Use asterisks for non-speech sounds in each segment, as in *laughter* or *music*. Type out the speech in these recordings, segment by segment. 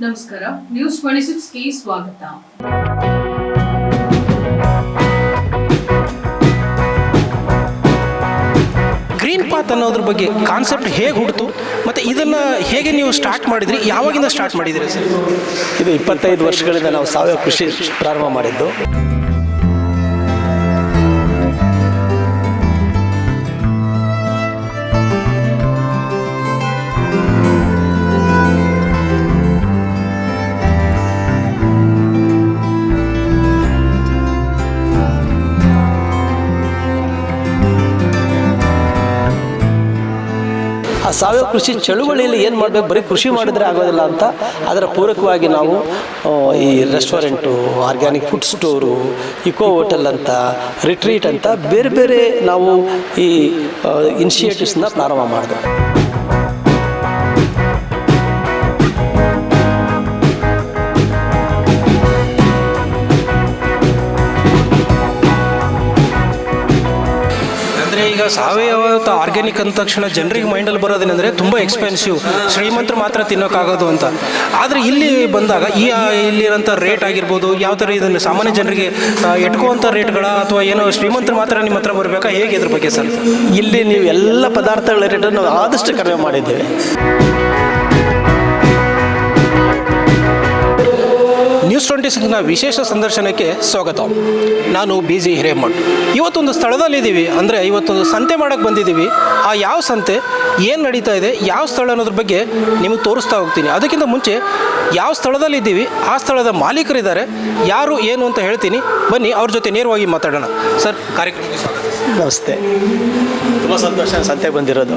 ನಮಸ್ಕಾರ. News twenty ಸಿಕ್ಸ್ಗೆ ಸ್ವಾಗತ. Green path ಅನ್ನೋದ್ರ ಬಗ್ಗೆ ಕಾನ್ಸೆಪ್ಟ್ ಹೇಗೆ ಹುಡ್ತು? ಮತ್ತು ಇದನ್ನು ಹೇಗೆ ನೀವು ಸ್ಟಾರ್ಟ್ ಮಾಡಿದ್ರಿ? ಯಾವಾಗಿಂದ ಸ್ಟಾರ್ಟ್ ಮಾಡಿದ್ರಿ ಸರ್? ಇದು ಇಪ್ಪತ್ತೈದು ವರ್ಷಗಳಿಂದ ನಾವು ಸಾವಯವ ಕೃಷಿ ಪ್ರಾರಂಭ ಮಾಡಿದ್ದು. ಸಾವಯವ ಕೃಷಿ ಚಳುವಳಿಯಲ್ಲಿ ಏನು ಮಾಡಬೇಕು? ಬರೀ ಕೃಷಿ ಮಾಡಿದ್ರೆ ಆಗೋದಿಲ್ಲ ಅಂತ. ಅದರ ಪೂರಕವಾಗಿ ನಾವು ಈ restaurant organic food store eco hotel ಅಂತ ರಿಟ್ರೀಟ್ ಅಂತ, ಬೇರೆ ಬೇರೆ ನಾವು ಈ ಇನಿಷಿಯೇಟಿವ್ಸ್ನ ಪ್ರಾರಂಭ ಮಾಡಿದ್ವಿ. ಸಾವಯವ ಆರ್ಗ್ಯಾನಿಕ್ ಅಂದ ತಕ್ಷಣ ಜನರಿಗೆ ಮೈಂಡಲ್ಲಿ ಬರೋದೇನೆಂದ್ರೆ ತುಂಬ ಎಕ್ಸ್ಪೆನ್ಸಿವ್ ಶ್ರೀಮಂತರು ಮಾತ್ರ ತಿನ್ನೋಕ್ಕಾಗೋದು ಅಂತ. ಆದರೆ ಇಲ್ಲಿ ಬಂದಾಗ ಈ ಇಲ್ಲಿರೋಂಥ ರೇಟ್ ಆಗಿರ್ಬೋದು, ಯಾವ ಥರ ಇದನ್ನು ಸಾಮಾನ್ಯ ಜನರಿಗೆ ಎಟ್ಕೋವಂಥ ರೇಟ್ಗಳ ಅಥವಾ ಏನೋ ಶ್ರೀಮಂತರು ಮಾತ್ರ ನಿಮ್ಮ ಹತ್ರ ಬರಬೇಕಾ? ಹೇಗೆ ಇದ್ರ ಬಗ್ಗೆ ಸರ್? ಇಲ್ಲಿ ನೀವು ಎಲ್ಲ ಪದಾರ್ಥಗಳ ರೇಟನ್ನು ಆದಷ್ಟು ಕಡಿಮೆ ಮಾಡಿದ್ದೇವೆ ನ್ಯೂಸ್ ಟ್ವೆಂಟಿ ಸಿಕ್ಸ್ನ ವಿಶೇಷ ಸಂದರ್ಶನಕ್ಕೆ ಸ್ವಾಗತ. ನಾನು ಬಿ ಜಿ ಹಿರೇಮಠ್. ಇವತ್ತೊಂದು ಸ್ಥಳದಲ್ಲಿದ್ದೀವಿ ಅಂದರೆ ಇವತ್ತೊಂದು ಸಂತೆ ಮಾಡೋಕ್ಕೆ ಬಂದಿದ್ದೀವಿ. ಆ ಯಾವ ಸಂತೆ ಏನು ನಡೀತಾ ಇದೆ ಯಾವ ಸ್ಥಳ ಅನ್ನೋದ್ರ ಬಗ್ಗೆ ನಿಮಗೆ ತೋರಿಸ್ತಾ ಹೋಗ್ತೀನಿ. ಅದಕ್ಕಿಂತ ಮುಂಚೆ ಯಾವ ಸ್ಥಳದಲ್ಲಿದ್ದೀವಿ ಆ ಸ್ಥಳದ ಮಾಲೀಕರಿದ್ದಾರೆ ಯಾರು ಏನು ಅಂತ ಹೇಳ್ತೀನಿ. ಬನ್ನಿ ಅವ್ರ ಜೊತೆ ನೇರವಾಗಿ ಮಾತಾಡೋಣ. ಸರ್ ಕಾರ್ಯಕ್ರಮಕ್ಕೆ ಸ್ವಾಗತ. ನಮಸ್ತೆ. ತುಂಬ ಸಂತೋಷ ಸಂತೆ ಬಂದಿರೋದು.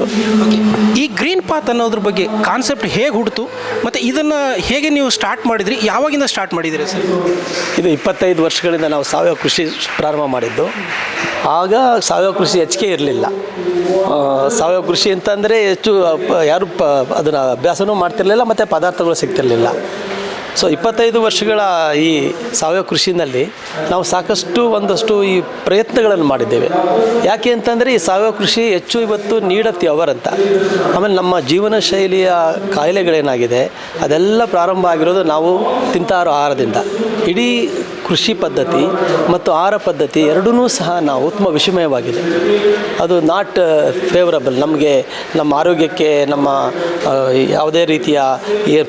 ಈ ಗ್ರೀನ್ ಪಾತ್ ಅನ್ನೋದ್ರ ಬಗ್ಗೆ ಕಾನ್ಸೆಪ್ಟ್ ಹೇಗೆ ಹುಡ್ತು ಮತ್ತು ಇದನ್ನು ಹೇಗೆ ನೀವು ಸ್ಟಾರ್ಟ್ ಮಾಡಿದ್ರಿ? ಯಾವಾಗಿಂದ ಸ್ಟಾರ್ಟ್ ಮಾಡಿದಿರಿ ಸರ್? ಇದು ಇಪ್ಪತ್ತೈದು ವರ್ಷಗಳಿಂದ ನಾವು ಸಾವಯವ ಕೃಷಿ ಪ್ರಾರಂಭ ಮಾಡಿದ್ದು. ಆಗ ಸಾವಯವ ಕೃಷಿ ಹೆಚ್ಚಿಗೆ ಇರಲಿಲ್ಲ. ಸಾವಯವ ಕೃಷಿ ಅಂತಂದರೆ ಹೆಚ್ಚು ಯಾರು ಪ, ಅದನ್ನು ಅಭ್ಯಾಸನೂ ಮಾಡ್ತಿರಲಿಲ್ಲ, ಮತ್ತು ಪದಾರ್ಥಗಳು ಸಿಗ್ತಿರ್ಲಿಲ್ಲ. ಸೊ ಇಪ್ಪತ್ತೈದು ವರ್ಷಗಳ ಈ ಸಾವಯವ ಕೃಷಿನಲ್ಲಿ ನಾವು ಸಾಕಷ್ಟು ಒಂದಷ್ಟು ಈ ಪ್ರಯತ್ನಗಳನ್ನು ಮಾಡಿದ್ದೇವೆ. ಯಾಕೆ ಅಂತಂದರೆ ಈ ಸಾವಯವ ಕೃಷಿ ಹೆಚ್ಚು ಇವತ್ತು ನೀಡತ್ತಿ ಅವರಂತ ಆಮೇಲೆ ನಮ್ಮ ಜೀವನ ಶೈಲಿಯ ಕಾಯಿಲೆಗಳೇನಾಗಿದೆ, ಅದೆಲ್ಲ ಪ್ರಾರಂಭ ಆಗಿರೋದು ನಾವು ತಿಂತಾರೋ ಆಹಾರದಿಂದ. ಇಡೀ ಕೃಷಿ ಪದ್ಧತಿ ಮತ್ತು ಆಹಾರ ಪದ್ಧತಿ ಎರಡೂ ಸಹ ನಾವು ಉತ್ತಮ ವಿಷಮಯವಾಗಿದೆ. ಅದು ನಾಟ್ ಫೇವರಬಲ್ ನಮಗೆ ನಮ್ಮ ಆರೋಗ್ಯಕ್ಕೆ ನಮ್ಮ ಯಾವುದೇ ರೀತಿಯ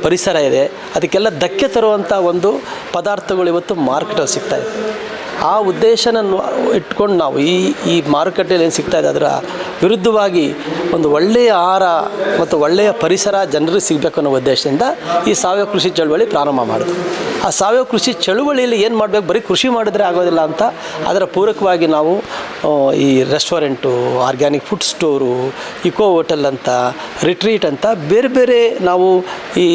ಪರಿಸರ ಇದೆ. ಅದಕ್ಕೆಲ್ಲ ಧಕ್ಕೆ ತರುವಂಥ ಒಂದು ಪದಾರ್ಥಗಳು ಇವತ್ತು ಮಾರ್ಕೆಟಲ್ಲಿ ಸಿಗ್ತಾ ಇದೆ. ಆ ಉದ್ದೇಶನ ಇಟ್ಕೊಂಡು ನಾವು ಈ ಈ ಮಾರುಕಟ್ಟೆಯಲ್ಲಿ ಏನು ಸಿಗ್ತಾ ಇದೆ ಅದರ ವಿರುದ್ಧವಾಗಿ ಒಂದು ಒಳ್ಳೆಯ ಆಹಾರ ಮತ್ತು ಒಳ್ಳೆಯ ಪರಿಸರ ಜನರಿಗೆ ಸಿಗಬೇಕು ಅನ್ನೋ ಉದ್ದೇಶದಿಂದ ಈ ಸಾವಯವ ಕೃಷಿ ಚಳುವಳಿ ಪ್ರಾರಂಭ ಮಾಡಿದೆ ಆ ಸಾವಯವ ಕೃಷಿ ಚಳುವಳಿಯಲ್ಲಿ ಏನು ಮಾಡಬೇಕು? ಬರೀ ಕೃಷಿ ಮಾಡಿದ್ರೆ ಆಗೋದಿಲ್ಲ ಅಂತ ಅದರ ಪೂರಕವಾಗಿ ನಾವು ಈ restaurant, organic food store, eco hotel ಅಂತ, ರಿಟ್ರೀಟ್ ಅಂತ ಬೇರೆ ಬೇರೆ ನಾವು ಈ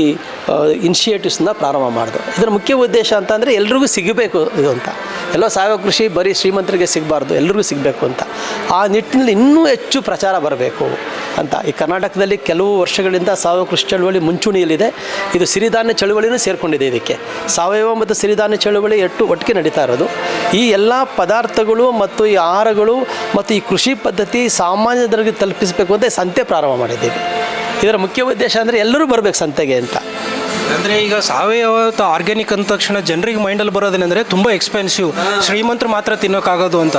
ಇನಿಷಿಯೇಟಿವ್ಸ್ನ ಪ್ರಾರಂಭ ಮಾಡಿದ್ರು ಇದರ ಮುಖ್ಯ ಉದ್ದೇಶ ಅಂತಂದರೆ ಎಲ್ರಿಗೂ ಸಿಗಬೇಕು ಇದು ಅಂತ. ಎಲ್ಲ ಸಾವಯವ ಕೃಷಿ ಬರೀ ಶ್ರೀಮಂತರಿಗೆ ಸಿಗಬಾರ್ದು, ಎಲ್ರಿಗೂ ಸಿಗಬೇಕು ಅಂತ. ಆ ನಿಟ್ಟಿನಲ್ಲಿ ಇನ್ನೂ ಹೆಚ್ಚು ಪ್ರಚಾರ ಬರಬೇಕು ಅಂತ. ಈ ಕರ್ನಾಟಕದಲ್ಲಿ ಕೆಲವು ವರ್ಷಗಳಿಂದ ಸಾವಯವ ಕೃಷಿ ಚಳುವಳಿ ಮುಂಚೂಣಿಯಲ್ಲಿದೆ. ಇದು ಸಿರಿಧಾನ್ಯ ಚಳುವಳಿನೂ ಸೇರಿಕೊಂಡಿದೆ ಇದಕ್ಕೆ. ಸಾವಯವ ಮತ್ತು ಸಿರಿಧಾನ್ಯ ಚಳುವಳಿ ಎಟ್ಟು ಒಟ್ಟಿಗೆ ನಡೀತಾ ಇರೋದು. ಈ ಎಲ್ಲ ಪದಾರ್ಥಗಳು ಮತ್ತು ಈ ಆಹಾರಗಳು ಮತ್ತು ಈ ಕೃಷಿ ಪದ್ಧತಿ ಸಾಮಾನ್ಯದರಿಗೆ ತಲುಪಿಸಬೇಕು ಅಂತ ಸಂತೆ ಪ್ರಾರಂಭ ಮಾಡಿದ್ದೀವಿ. ಇದರ ಮುಖ್ಯ ಉದ್ದೇಶ ಅಂದರೆ ಎಲ್ಲರೂ ಬರಬೇಕು ಸಂತೆಗೆ ಅಂತ. ಅಂದರೆ ಈಗ ಸಾವಯವ ಆರ್ಗ್ಯಾನಿಕ್ ಅಂದ ತಕ್ಷಣ ಜನರಿಗೆ ಮೈಂಡಲ್ಲಿ ಬರೋದೇನೆಂದ್ರೆ ತುಂಬ ಎಕ್ಸ್ಪೆನ್ಸಿವ್ ಶ್ರೀಮಂತರು ಮಾತ್ರ ತಿನ್ನೋಕ್ಕಾಗೋದು ಅಂತ.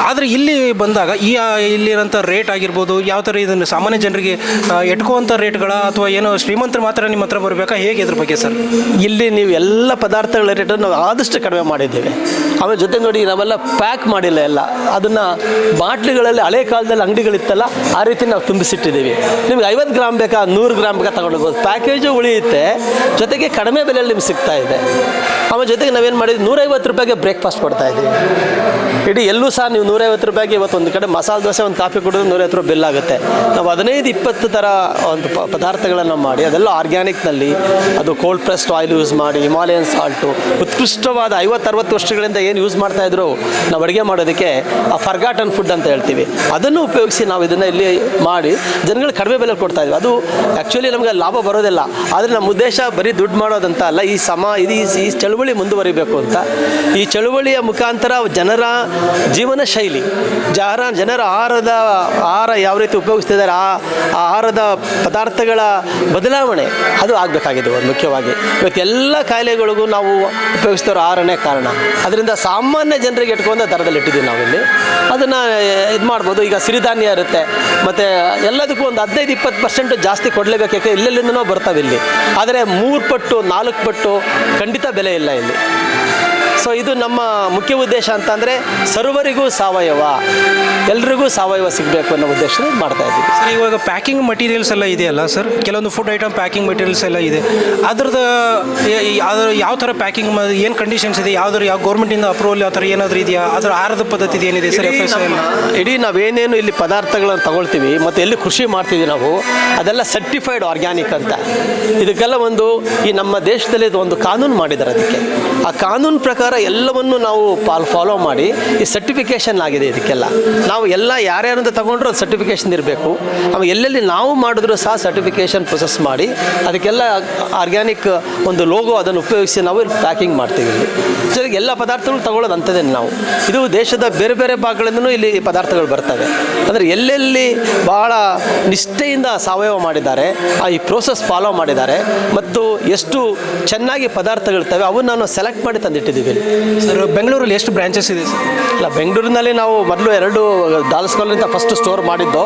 ಆದರೆ ಇಲ್ಲಿ ಬಂದಾಗ ಈ ಇಲ್ಲಿರೋಂಥ ರೇಟ್ ಆಗಿರ್ಬೋದು ಯಾವ ಥರ ಇದನ್ನು ಸಾಮಾನ್ಯ ಜನರಿಗೆ ಎಟ್ಕೋವಂಥ ಎಟ್ಕುವಂಥ ರೇಟ್ಗಳ ಅಥವಾ ಏನೋ ಶ್ರೀಮಂತರು ಮಾತ್ರ ನಿಮ್ಮ ಹತ್ರ ಬರಬೇಕಾ? ಹೇಗೆ ಇದ್ರ ಬಗ್ಗೆ ಸರ್? ಇಲ್ಲಿ ನೀವು ಎಲ್ಲ ಪದಾರ್ಥಗಳ ರೇಟನ್ನು ನಾವು ಆದಷ್ಟು ಕಡಿಮೆ ಮಾಡಿದ್ದೇವೆ. ಆಮೇಲೆ ಜೊತೆ ನೋಡಿ ನಾವೆಲ್ಲ ಪ್ಯಾಕ್ ಮಾಡಿಲ್ಲ ಎಲ್ಲ. ಅದನ್ನು ಬಾಟ್ಲಿಗಳಲ್ಲಿ ಹಳೆ ಕಾಲದಲ್ಲಿ ಅಂಗಡಿಗಳಿತ್ತಲ್ಲ, ಆ ರೀತಿ ನಾವು ತುಂಬಿಸಿಟ್ಟಿದ್ದೀವಿ. ನಿಮ್ಗೆ ಐವತ್ತು ಗ್ರಾಮ್ ಬೇಕಾ, ನೂರು ಗ್ರಾಮ್ ಬೇಕಾ ತಗೊಂಡೋಗ್ಬೋದು. ಪ್ಯಾಕೇಜು ಉಳಿಯುತ್ತೆ, ಜೊತೆಗೆ ಕಡಿಮೆ ಬೆಲೆಯಲ್ಲಿ ನಿಮ್ಗೆ ಸಿಗ್ತಾ ಇದೆ. ಆಮೇಲೆ ಜೊತೆಗೆ ನಾವೇನು ಮಾಡಿದ್ವಿ, ನೂರೈವತ್ತು ರೂಪಾಯಿಗೆ ಬ್ರೇಕ್ಫಾಸ್ಟ್ ಕೊಡ್ತಾ ಇದ್ದೀವಿ. ಇಡೀ ಎಲ್ಲೂ ಸಹ ನೀವು ನೂರೈವತ್ತು ರೂಪಾಯಿಗೆ ಇವತ್ತು ಒಂದು ಕಡೆ ಮಸಾಲೆ ದೋಸೆ, ಒಂದು ಕಾಫಿ ಕುಡಿದ್ರೆ ನೂರೈವತ್ತು ರೂಪಾಯಿ ಬಿಲ್ ಆಗುತ್ತೆ. ನಾವು ಹದಿನೈದು, ಇಪ್ಪತ್ತು ಥರ ಒಂದು ಪದಾರ್ಥಗಳನ್ನು ಮಾಡಿ, ಅದೆಲ್ಲ ಆರ್ಗ್ಯಾನಿಕ್ನಲ್ಲಿ, ಅದು ಕೋಲ್ಡ್ ಪ್ರೆಸ್ಡ್ ಆಯಿಲ್ ಯೂಸ್ ಮಾಡಿ ಹಿಮಾಲಯನ್ ಸಾಲ್ಟು ಉತ್ಕೃಷ್ಟವಾದ ಐವತ್ತರವತ್ತು ವರ್ಷಗಳಿಂದ ಏನು ಯೂಸ್ ಮಾಡ್ತಾ ಇದ್ರು, ನಾವು ಅಡುಗೆ ಮಾಡೋದಕ್ಕೆ ಆ ಫರ್ಗಾಟನ್ ಫುಡ್ ಅಂತ ಹೇಳ್ತೀವಿ. ಅದನ್ನು ಉಪಯೋಗಿಸಿ ನಾವು ಇದನ್ನು ಇಲ್ಲಿ ಮಾಡಿ ಜನಗಳು ಕಡಿಮೆ ಬೆಲೆ ಕೊಡ್ತಾ ಇದ್ವಿ. ಅದು ಆ್ಯಕ್ಚುಲಿ ನಮಗೆ ಲಾಭ ಬರೋದಿಲ್ಲ. ಆದರೆ ನಮ್ಮ ಉದ್ದೇಶ ಬರೀ ದುಡ್ಡು ಮಾಡೋದಂತ ಅಲ್ಲ, ಈ ಸಮ, ಇದು ಈ- ಚಳುವಳಿ ಮುಂದುವರಿಬೇಕು ಅಂತ. ಈ ಚಳುವಳಿಯ ಮುಖಾಂತರ ಜನರ ಜೀವನ ಶೈಲಿ ಜನರ ಜನರ ಆಹಾರದ, ಆಹಾರ ಯಾವ ರೀತಿ ಉಪಯೋಗಿಸ್ತಿದ್ದಾರೆ, ಆ ಆಹಾರದ ಪದಾರ್ಥಗಳ ಬದಲಾವಣೆ, ಅದು ಆಗಬೇಕಾಗಿದೆ ಮುಖ್ಯವಾಗಿ. ಇವತ್ತು ಎಲ್ಲ ಕಾಯಿಲೆಗಳಿಗೂ ನಾವು ಉಪಯೋಗಿಸ್ತಿರೋ ಆಹಾರನೇ ಕಾರಣ. ಅದರಿಂದ ಸಾಮಾನ್ಯ ಜನರಿಗೆ ಇಟ್ಕೊಂಡ ದರದಲ್ಲಿ ಇಟ್ಟಿದ್ದೀವಿ ನಾವಿಲ್ಲಿ. ಅದನ್ನು ಇದು ಮಾಡ್ಬೋದು. ಈಗ ಸಿರಿಧಾನ್ಯ ಇರುತ್ತೆ. ಮತ್ತು ಎಲ್ಲದಕ್ಕೂ ಒಂದು ಹದಿನೈದು, ಇಪ್ಪತ್ತು ಪರ್ಸೆಂಟ್ ಜಾಸ್ತಿ ಕೊಡಲೇಬೇಕು. ಯಾಕೆ? ಎಲ್ಲೆಲ್ಲಿಂದನೋ ಬರ್ತಾವೆ ಇಲ್ಲಿ ಆದರೆ ಮೂರು ಪಟ್ಟು, ನಾಲ್ಕು ಪಟ್ಟು ಖಂಡಿತ ಬೆಲೆ ಇಲ್ಲ ಇಲ್ಲಿ. ಸೊ ಇದು ನಮ್ಮ ಮುಖ್ಯ ಉದ್ದೇಶ ಅಂತಂದರೆ ಸರ್ವರಿಗೂ ಸಾವಯವ ಎಲ್ರಿಗೂ ಸಾವಯವ ಸಿಗಬೇಕು ಅನ್ನೋ ಉದ್ದೇಶದಿಂದ ಮಾಡ್ತಾ ಇದ್ದೀವಿ. ಸರ್ ಇವಾಗ ಪ್ಯಾಕಿಂಗ್ ಮಟೀರಿಯಲ್ಸ್ ಎಲ್ಲ ಇದೆಯಲ್ಲ ಸರ್? ಕೆಲವೊಂದು ಫುಡ್ ಐಟಮ್ ಪ್ಯಾಕಿಂಗ್ ಮಟೀರಿಯಲ್ಸ್ ಎಲ್ಲ ಇದೆ. ಅದ್ರದ್ದು ಯಾವ್ದು ಯಾವ ಥರ ಪ್ಯಾಕಿಂಗ್ ಏನು ಕಂಡೀಷನ್ಸ್ ಇದೆ? ಯಾವ್ದಾರು ಯಾವ ಗೌರ್ಮೆಂಟಿಂದ ಅಪ್ರೂವಲ್ ಯಾವ ಥರ ಏನಾದರೂ ಇದೆಯಾ? ಅದರ ಆಹಾರದ ಪದ್ಧತಿ ಏನಿದೆ ಸರ್ ಎಫ್ ಎಸ್ ಇಡೀ ನಾವೇನೇನು ಇಲ್ಲಿ ಪದಾರ್ಥಗಳನ್ನು ತಗೊಳ್ತೀವಿ ಮತ್ತು ಎಲ್ಲಿ ಕೃಷಿ ಮಾಡ್ತೀವಿ ನಾವು ಅದೆಲ್ಲ ಸರ್ಟಿಫೈಡ್ ಆರ್ಗ್ಯಾನಿಕ್ ಅಂತ. ಇದಕ್ಕೆಲ್ಲ ಒಂದು ಈ ನಮ್ಮ ದೇಶದಲ್ಲಿ ಇದು ಒಂದು ಕಾನೂನು ಮಾಡಿದ್ದಾರೆ ಅದಕ್ಕೆ. ಆ ಕಾನೂನು ಪ್ರಕಾರ ಎಲ್ಲವನ್ನು ನಾವು ಪಾಲ್ ಫಾಲೋ ಮಾಡಿ ಈ ಸರ್ಟಿಫಿಕೇಷನ್ ಆಗಿದೆ ಇದಕ್ಕೆಲ್ಲ. ನಾವು ಎಲ್ಲ ಯಾರ್ಯಾರು ಅಂತ ತಗೊಂಡ್ರೂ ಅದು ಸರ್ಟಿಫಿಕೇಷನ್ ಇರಬೇಕು. ಆಮೇಲೆ ಎಲ್ಲೆಲ್ಲಿ ನಾವು ಮಾಡಿದ್ರೂ ಸಹ ಸರ್ಟಿಫಿಕೇಷನ್ ಪ್ರೊಸೆಸ್ ಮಾಡಿ ಅದಕ್ಕೆಲ್ಲ ಆರ್ಗ್ಯಾನಿಕ್ ಒಂದು ಲೋಗೋ ಅದನ್ನು ಉಪಯೋಗಿಸಿ ನಾವು ಇಲ್ಲಿ ಪ್ಯಾಕಿಂಗ್ ಮಾಡ್ತೀವಿ ಇಲ್ಲಿ. ಜೊತೆಗೆ ಎಲ್ಲ ಪದಾರ್ಥಗಳು ತಗೊಳ್ಳೋದು ಅಂಥದ್ದೇ ನಾವು. ಇದು ದೇಶದ ಬೇರೆ ಬೇರೆ ಭಾಗಗಳಿಂದನೂ ಇಲ್ಲಿ ಪದಾರ್ಥಗಳು ಬರ್ತವೆ. ಅಂದರೆ ಎಲ್ಲೆಲ್ಲಿ ಬಹಳ ನಿಷ್ಠೆಯಿಂದ ಸಾವಯವ ಮಾಡಿದ್ದಾರೆ, ಆ ಈ ಪ್ರೋಸೆಸ್ ಫಾಲೋ ಮಾಡಿದ್ದಾರೆ, ಮತ್ತು ಎಷ್ಟು ಚೆನ್ನಾಗಿ ಪದಾರ್ಥಗಳಿರ್ತವೆ ಅವನ್ನು ನಾವು ಸೆಲೆಕ್ಟ್ ಮಾಡಿ ತಂದಿಟ್ಟಿದ್ದೀವಿ ಸರ್, ಬೆಂಗಳೂರಲ್ಲಿ ಎಷ್ಟು ಬ್ರಾಂಚಸ್ ಇದೆ ಸರ್? ಇಲ್ಲ, ಬೆಂಗಳೂರಿನಲ್ಲಿ ನಾವು ಮೊದಲು ಎರಡು ದಾಲ್ಸ್ಕೊಲ್ಲಿಂದ ಫಸ್ಟ್ ಸ್ಟೋರ್ ಮಾಡಿದ್ದು.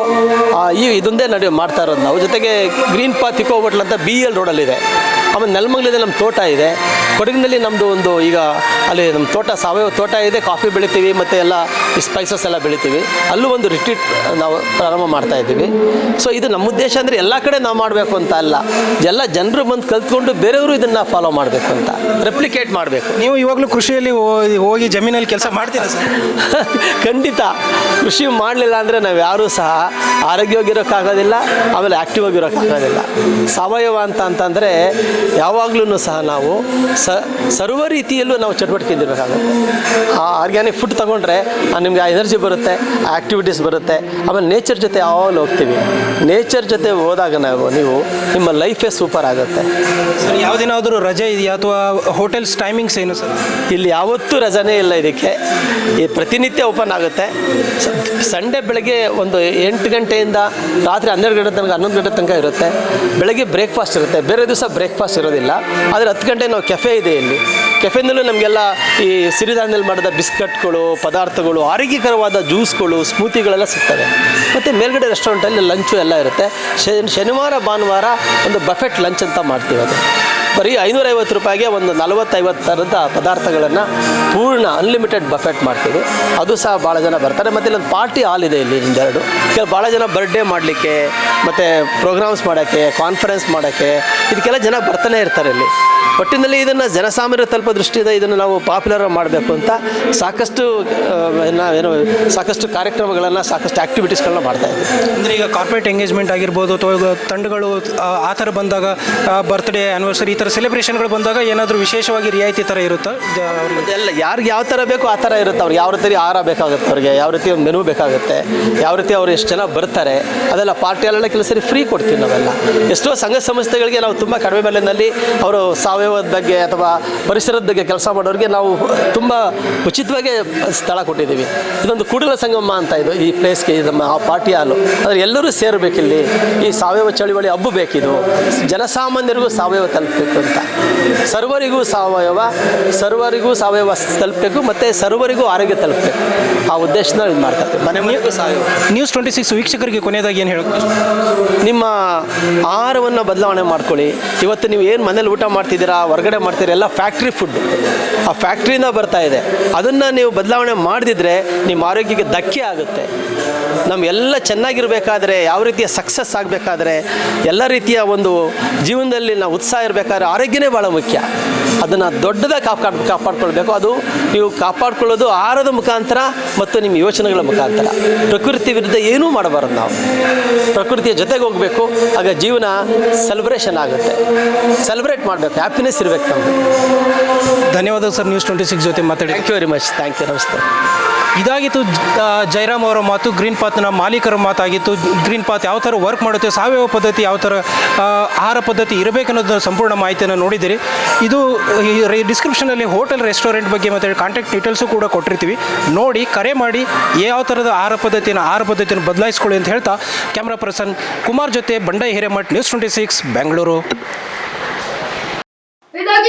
ಈ, ಇದೊಂದೇ ನಡೆ ಮಾಡ್ತಾ ಇರೋದು ನಾವು. ಜೊತೆಗೆ ಗ್ರೀನ್ ಪಾತ್ ಇಕೋ ಹೋಟ್ಲ್ ಅಂತ ಬಿ ಎಲ್ ರೋಡಲ್ಲಿದೆ ಆಮೇಲೆ ನೆಲಮಂಗ್ಲದಲ್ಲಿ ನಮ್ಮ ತೋಟ ಇದೆ. ಕೊಡಗಿನಲ್ಲಿ ನಮ್ಮದು ಒಂದು ಈಗ ಅಲ್ಲಿ ನಮ್ಮ ತೋಟ ಸಾವಯವ ತೋಟ ಇದೆ. ಕಾಫಿ ಬೆಳಿತೀವಿ ಮತ್ತು ಎಲ್ಲ ಸ್ಪೈಸಸ್ ಎಲ್ಲ ಬೆಳಿತೀವಿ. ಅಲ್ಲೂ ಒಂದು ರಿಟ್ರೀಟ್ ನಾವು ಪ್ರಾರಂಭ ಮಾಡ್ತಾ ಇದ್ದೀವಿ. ಸೊ ಇದು ನಮ್ಮ ಉದ್ದೇಶ ಅಂದರೆ ಎಲ್ಲ ಕಡೆ ನಾವು ಮಾಡಬೇಕು ಅಂತ ಅಲ್ಲ. ಎಲ್ಲ ಜನರು ಬಂದು ಕಲ್ತ್ಕೊಂಡು ಬೇರೆಯವರು ಇದನ್ನು ಫಾಲೋ ಮಾಡಬೇಕು ಅಂತ. ರೆಪ್ಲಿಕೇಟ್ ಮಾಡಬೇಕು. ನೀವು ಇವಾಗಲೂ ಕೃಷಿಯಲ್ಲಿ ಹೋಗಿ ಜಮೀನಲ್ಲಿ ಕೆಲಸ ಮಾಡ್ತೀರಾ ಸರ್? *laughs* ಖಂಡಿತ. ಕೃಷಿ ಮಾಡಲಿಲ್ಲ ಅಂದರೆ ನಾವು ಯಾರೂ ಸಹ ಆರೋಗ್ಯವಾಗಿರೋಕ್ಕಾಗೋದಿಲ್ಲ ಆಮೇಲೆ ಆ್ಯಕ್ಟಿವ್ ಆಗಿರೋಕ್ಕಾಗೋದಿಲ್ಲ. ಸಾವಯವ ಅಂತ ಅಂತಂದರೆ ಯಾವಾಗಲೂ ಸಹ ನಾವು ಸ ಸರ್ವ ರೀತಿಯಲ್ಲೂ ನಾವು ಚಟುವಟಿಕೆ ಇರಬೇಕಾಗುತ್ತೆ ಆ ಆರ್ಗ್ಯಾನಿಕ್ ಫುಡ್ ತೊಗೊಂಡ್ರೆ ನಿಮಗೆ ಆ ಎನರ್ಜಿ ಬರುತ್ತೆ ಆ್ಯಕ್ಟಿವಿಟೀಸ್ ಬರುತ್ತೆ. ಆಮೇಲೆ ನೇಚರ್ ಜೊತೆ ಯಾವಾಗಲೂ ಹೋಗ್ತೀವಿ. ನೇಚರ್ ಜೊತೆ ಹೋದಾಗ ನಾವು ನೀವು ನಿಮ್ಮ ಲೈಫೇ ಸೂಪರ್ ಆಗುತ್ತೆ. ಸರ್ ಯಾವುದೇನಾದರೂ ರಜೆ ಇದೆಯಾ ಅಥವಾ ಹೋಟೆಲ್ಸ್ ಟೈಮಿಂಗ್ಸ್ ಏನು ಸರ್? ಇಲ್ಲಿ ಯಾವತ್ತೂ ರಜಾನೇ ಇಲ್ಲ ಇದಕ್ಕೆ. ಈ ಪ್ರತಿನಿತ್ಯ ಓಪನ್ ಆಗುತ್ತೆ. ಸಂಡೇ ಬೆಳಗ್ಗೆ ಒಂದು ಎಂಟು ಗಂಟೆಯಿಂದ ರಾತ್ರಿ ಹನ್ನೆರಡು ಗಂಟೆ ತನಕ ಹನ್ನೊಂದು ಗಂಟೆ ತನಕ ಇರುತ್ತೆ. ಬೆಳಗ್ಗೆ ಬ್ರೇಕ್ಫಾಸ್ಟ್ ಇರುತ್ತೆ. ಬೇರೆ ದಿವಸ ಬ್ರೇಕ್ಫಾಸ್ಟ್ ಇರೋದಿಲ್ಲ. ಆದರೆ ಹತ್ತು ಗಂಟೆ ನಾವು ಕೆಫೆ ಇದೆ ಇಲ್ಲಿ. ಕೆಫೆಯಿಂದಲೂ ನಮಗೆಲ್ಲ ಈ ಸಿರಿಧಾನ್ಯದಲ್ಲಿ ಮಾಡಿದ ಬಿಸ್ಕಟ್ಗಳು, ಪದಾರ್ಥಗಳು, ಆರೋಗ್ಯಕರವಾದ ಜ್ಯೂಸ್ಗಳು, ಸ್ಮೂತಿಗಳೆಲ್ಲ ಸಿಗ್ತವೆ. ಮತ್ತು ಮೇಲ್ಗಡೆ ರೆಸ್ಟೋರೆಂಟಲ್ಲಿ ಲಂಚು ಎಲ್ಲ ಇರುತ್ತೆ. ಶನಿವಾರ, ಭಾನುವಾರ ಒಂದು ಬಫೆಟ್ ಲಂಚ್ ಅಂತ ಮಾಡ್ತೀವಿ ಅದು. ಬರೀ ಐನೂರೈವತ್ತು ರೂಪಾಯಿಗೆ ಒಂದು ನಲವತ್ತೈವತ್ತು ಥರದ ಪದಾರ್ಥಗಳನ್ನು ಪೂರ್ಣ ಅನ್ಲಿಮಿಟೆಡ್ ಬಫೆಟ್ ಮಾಡ್ತೀವಿ. ಅದು ಸಹ ಭಾಳ ಜನ ಬರ್ತಾರೆ. ಮತ್ತು ಇಲ್ಲೊಂದು ಪಾರ್ಟಿ ಹಾಲ್ ಇದೆ ಇಲ್ಲಿ ಒಂದೆರಡು ಕೆಲವು ಭಾಳ ಜನ ಬರ್ಡೇ ಮಾಡಲಿಕ್ಕೆ, ಮತ್ತು ಪ್ರೋಗ್ರಾಮ್ಸ್ ಮಾಡೋಕ್ಕೆ ಕಾನ್ಫರೆನ್ಸ್ ಮಾಡೋಕ್ಕೆ, ಇದಕ್ಕೆಲ್ಲ ಜನ ಬರ್ತಾನೆ ಇರ್ತಾರೆ ಇಲ್ಲಿ. ಒಟ್ಟಿನಲ್ಲಿ ಇದನ್ನು ಜನಸಾಮಾನ್ಯರು ತಲುಪ ದೃಷ್ಟಿಯಿಂದ ಇದನ್ನು ನಾವು ಪಾಪ್ಯುಲರ್ ಮಾಡಬೇಕು ಅಂತ ಸಾಕಷ್ಟು ಏನ- ಏನು ಸಾಕಷ್ಟು ಕಾರ್ಯಕ್ರಮಗಳನ್ನು ಸಾಕಷ್ಟು ಆ್ಯಕ್ಟಿವಿಟೀಸ್ಗಳನ್ನ ಮಾಡ್ತಾ ಇದ್ದೀವಿ. ಅಂದರೆ ಈಗ ಕಾರ್ಪೊರೇಟ್ ಎಂಗೇಜ್ಮೆಂಟ್ ಆಗಿರ್ಬೋದು ಅಥವಾ ತಂಡಗಳು ಆ, ಥರ ಬಂದಾಗ ಬರ್ತ್ಡೇ ಆ್ಯನಿವರ್ಸರಿ ಈ ಥರ ಸೆಲೆಬ್ರೇಷನ್ಗಳು ಬಂದಾಗ ಏನಾದರೂ ವಿಶೇಷವಾಗಿ ರಿಯಾಯಿತಿ ಥರ ಇರುತ್ತಾ? ಎಲ್ಲ ಯಾರಿಗೆ ಯಾವ ಥರ ಬೇಕೋ ಆ ಥರ ಇರುತ್ತೆ. ಅವ್ರಿಗೆ ಯಾವ ರೀತಿ ಆಹಾರ ಬೇಕಾಗುತ್ತೆ ಅವ್ರಿಗೆ ಯಾವ ರೀತಿ ಒಂದು ಮೆನು ಬೇಕಾಗುತ್ತೆ ಯಾವ ರೀತಿ ಅವ್ರು ಎಷ್ಟು ಜನ ಬರ್ತಾರೆ ಅದೆಲ್ಲ ಪಾರ್ಟಿಯಲ್ಲೆಲ್ಲ ಕೆಲವು ಸರಿ ಫ್ರೀ ಕೊಡ್ತೀವಿ ನಾವೆಲ್ಲ. ಎಷ್ಟೋ ಸಂಘ ಸಂಸ್ಥೆಗಳಿಗೆ ನಾವು ತುಂಬ ಕಡಿಮೆ ಬೆಲೆಯಲ್ಲಿ ಅವರು ಸಾವಯವದ ಬಗ್ಗೆ ಅಥವಾ ಪರಿಸರದ ಬಗ್ಗೆ ಕೆಲಸ ಮಾಡೋರಿಗೆ ನಾವು ತುಂಬ ಉಚಿತವಾಗಿ ಸ್ಥಳ ಕೊಟ್ಟಿದ್ದೀವಿ. ಇದೊಂದು ಕೂಡಲ ಸಂಗಮ ಅಂತ ಇದು ಈ ಪ್ಲೇಸ್ಗೆ ಇದು ನಮ್ಮ ಆ ಪಾರ್ಟಿ ಹಾಲು ಅಂದರೆ ಎಲ್ಲರೂ ಸೇರಬೇಕಿಲ್ಲಿ. ಈ ಸಾವಯವ ಚಳುವಳಿ ಹಬ್ಬ ಬೇಕಿದು ಜನಸಾಮಾನ್ಯರಿಗೂ ಸಾವಯವ ತಲುಪಬೇಕು ಅಂತ. ಸರ್ವರಿಗೂ ಸಾವಯವ ಸರ್ವರಿಗೂ ಸಾವಯವ ತಲುಪಬೇಕು ಮತ್ತು ಸರ್ವರಿಗೂ ಆರೋಗ್ಯ ತಲುಪಬೇಕು. ಆ ಉದ್ದೇಶನ ಇದು ಮಾಡ್ತಾ ಇದ್ದೀವಿ. ಮನೆ ಮನೆಗೂ ಸಾವಯವ. ನ್ಯೂಸ್ ಟ್ವೆಂಟಿ ಸಿಕ್ಸ್ ವೀಕ್ಷಕರಿಗೆ ಕೊನೆಯದಾಗಿ ಏನು ಹೇಳೋದು? ನಿಮ್ಮ ಆಹಾರವನ್ನು ಬದಲಾವಣೆ ಮಾಡ್ಕೊಳ್ಳಿ. ಇವತ್ತು ನೀವು ಏನು ಮನೇಲಿ ಊಟ ಮಾಡ್ತಿದ್ದೀರಾ? ಹೊರಗಡೆ ಮಾಡ್ತೀರಾ ಎಲ್ಲ ಫ್ಯಾಕ್ಟ್ರಿ ಫುಡ್ ಆ ಫ್ಯಾಕ್ಟ್ರಿಯಿಂದ ಬರ್ತಾ ಇದೆ. ಅದನ್ನು ನೀವು ಬದಲಾವಣೆ ಮಾಡದಿದ್ದರೆ ನಿಮ್ಮ ಆರೋಗ್ಯಕ್ಕೆ ಧಕ್ಕೆ ಆಗುತ್ತೆ. ನಮಗೆಲ್ಲ ಚೆನ್ನಾಗಿರಬೇಕಾದ್ರೆ, ಯಾವ ರೀತಿಯ ಸಕ್ಸಸ್ ಆಗಬೇಕಾದ್ರೆ, ಎಲ್ಲ ರೀತಿಯ ಒಂದು ಜೀವನದಲ್ಲಿ ನಾವು ಉತ್ಸಾಹ ಇರಬೇಕಾದ್ರೆ ಆರೋಗ್ಯನೇ ಭಾಳ ಮುಖ್ಯ. ಅದನ್ನು ದೊಡ್ಡದಾಗಿ ಕಾಪಾಡ್ ಕಾಪಾಡ್ಕೊಳ್ಬೇಕು. ಅದು ನೀವು ಕಾಪಾಡ್ಕೊಳ್ಳೋದು ಆಹಾರದ ಮುಖಾಂತರ ಮತ್ತು ನಿಮ್ಮ ಯೋಚನೆಗಳ ಮುಖಾಂತರ. ಪ್ರಕೃತಿ ವಿರುದ್ಧ ಏನೂ ಮಾಡಬಾರ್ದು ನಾವು. ಪ್ರಕೃತಿಯ ಜೊತೆಗೆ ಹೋಗಬೇಕು, ಆಗ ಜೀವನ ಸೆಲೆಬ್ರೇಷನ್ ಆಗುತ್ತೆ. ಸೆಲೆಬ್ರೇಟ್ ಮಾಡಬೇಕು. ಹ್ಯಾಪಿ ಹ್ಯಾಪಿನೆಸ್ ಇರ್ಬೇಕು ನಮ್ಗೆ. ಧನ್ಯವಾದ ಸರ್ ನ್ಯೂಸ್ ಟ್ವೆಂಟಿ ಸಿಕ್ಸ್ ಜೊತೆ ಮಾತಾಡಿ thank you very much thank you ನಮಸ್ತೆ. ಇದಾಗಿತ್ತು ಜೈರಾಮ್ ಅವರ ಮಾತು ಗ್ರೀನ್ ಪಾತ್ನ ಮಾಲೀಕರ ಮಾತಾಗಿತ್ತು. ಗ್ರೀನ್ ಪಾತ್ ಯಾವ ಥರ ವರ್ಕ್ ಮಾಡುತ್ತೆ ಸಾವಯವ ಪದ್ಧತಿ ಯಾವ ಥರ ಆಹಾರ ಪದ್ಧತಿ ಇರಬೇಕನ್ನೋದನ್ನ ಸಂಪೂರ್ಣ ಮಾಹಿತಿಯನ್ನು ನೋಡಿದ್ದೀರಿ. ಇದು ಡಿಸ್ಕ್ರಿಪ್ಷನಲ್ಲಿ ಹೋಟೆಲ್ ರೆಸ್ಟೋರೆಂಟ್ ಬಗ್ಗೆ ಮತ್ತು ಕಾಂಟ್ಯಾಕ್ಟ್ ಡೀಟೇಲ್ಸು ಕೂಡ ಕೊಟ್ಟಿರ್ತೀವಿ. ನೋಡಿ ಕರೆ ಮಾಡಿ ಯಾವ ಥರದ ಆಹಾರ ಪದ್ಧತಿಯನ್ನು ಆಹಾರ ಪದ್ಧತಿಯನ್ನು ಬದಲಾಯಿಸ್ಕೊಳ್ಳಿ ಅಂತ ಹೇಳ್ತಾ ಕ್ಯಾಮ್ರಾ ಪರ್ಸನ್ ಕುಮಾರ್ ಜೊತೆ Bandai Hiremath news twenty six Bengaluru